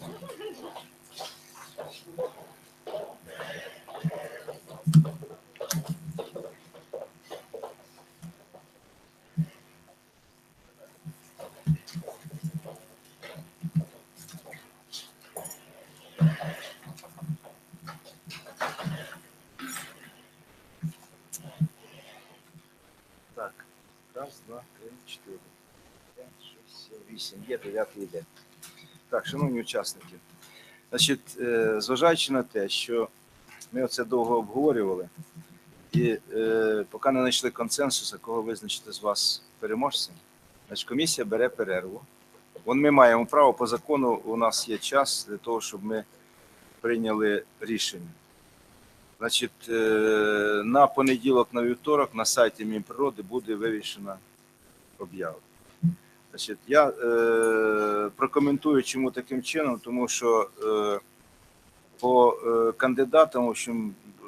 Так, раз, два, три, чотири, п'ять, шість, сім, вісім. Є дев'ятий йде. Так, шановні учасники, значить, е, зважаючи на те, що ми оце довго обговорювали, і е, поки не знайшли консенсусу, кого визначити з вас переможцем, значить комісія бере перерву. Вон ми маємо право по закону, у нас є час для того, щоб ми прийняли рішення. Значить, е, на понеділок, на вівторок на сайті Мінприроди буде вивішена об'ява. Значить, я е, прокоментую, чому таким чином, тому що е, по е, кандидатам, в общем, е,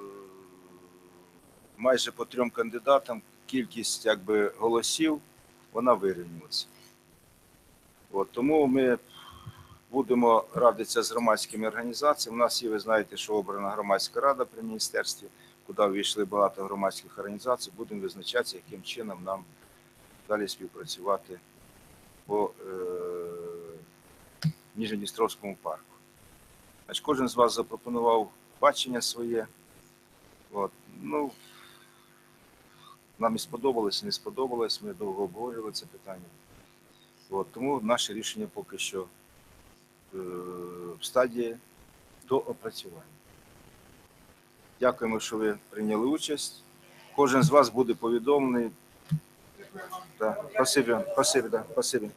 майже по трьом кандидатам кількість якби, голосів вона вирівнюється. От, тому ми будемо радитися з громадськими організаціями. У нас є, ви знаєте, що обрана громадська рада при міністерстві, куди ввійшли багато громадських організацій. Будемо визначатися, яким чином нам далі співпрацювати по е, Ніжньодністровському парку. Значить, кожен з вас запропонував бачення своє. От. Ну, нам і сподобалось, і не сподобалось. Ми довго обговорювали це питання. От, тому наше рішення поки що е, в стадії до опрацювання. Дякуємо, що ви прийняли участь. Кожен з вас буде повідомлений. Да. спасибо, спасибо, да, спасибі.